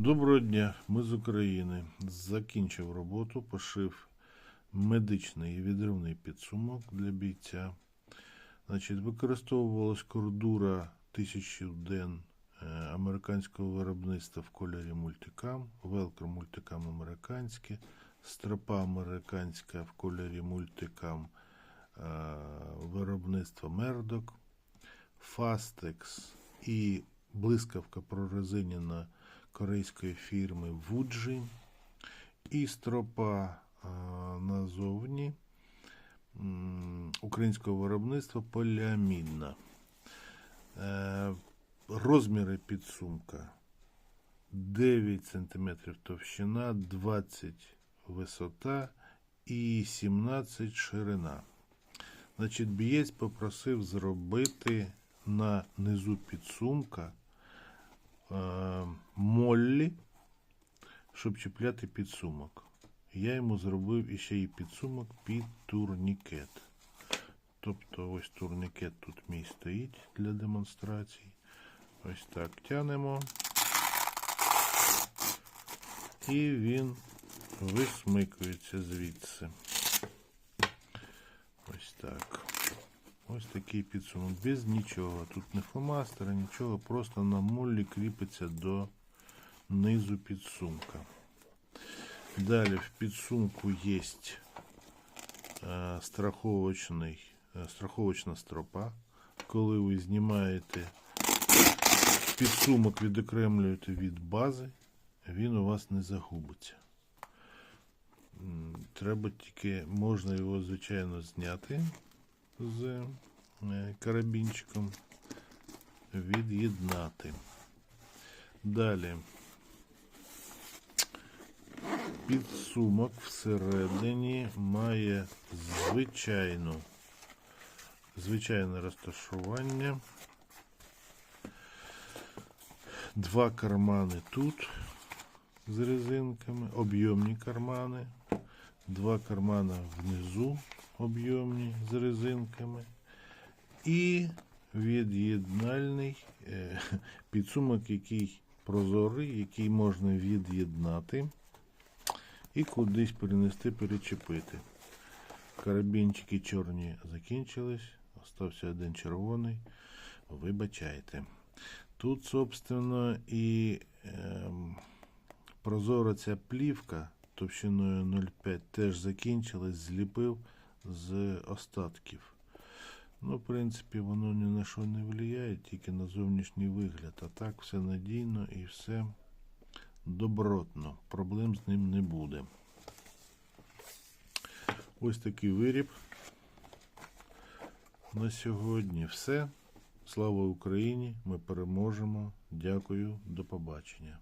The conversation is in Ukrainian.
Доброго дня, ми з України. Закінчив роботу, пошив медичний відривний підсумок для бійця. Значить, використовувалась кордура 1000 ден е, американського виробництва в кольорі мультикам, велкро мультикам американське, стропа американська в кольорі мультикам е, виробництва Мердок, Фастекс і блискавка прорезинена корейської фірми Вуджі і стропа назовні українського виробництва поліамідна. Е, розміри підсумка 9 см товщина, 20 висота і 17 ширина. Значить, бієць попросив зробити на низу підсумка моллі, щоб чіпляти підсумок. Я йому зробив іще і підсумок під турнікет. Тобто ось турнікет тут мій стоїть для демонстрації. Ось так тянемо. І він висмикується звідси. Ось так. Ось такий підсумок. Без нічого. Тут не фломастера, нічого, просто на моллі кріпиться до низу підсумка. Далі в підсумку є е, е, страховочна стропа. Коли ви знімаєте підсумок, відокремлюєте від бази, він у вас не загубиться. Треба тільки, можна його, звичайно, зняти з е, карабінчиком, від'єднати. Далі підсумок всередині має звичайну, звичайне розташування. Два кармани тут з резинками, об'ємні кармани, два кармани внизу об'ємні з резинками. І від'єднальний е, підсумок, який прозорий, який можна від'єднати і кудись перенести, перечепити. Карабінчики чорні закінчились, остався один червоний. Вибачайте. Тут, собственно, і ем, прозора ця плівка товщиною 0,5 теж закінчилась, зліпив з остатків. Ну, в принципі, воно ні на що не впливає, тільки на зовнішній вигляд. А так все надійно і все добротно. Проблем з ним не буде. Ось такий виріб. На сьогодні все. Слава Україні! Ми переможемо. Дякую, до побачення.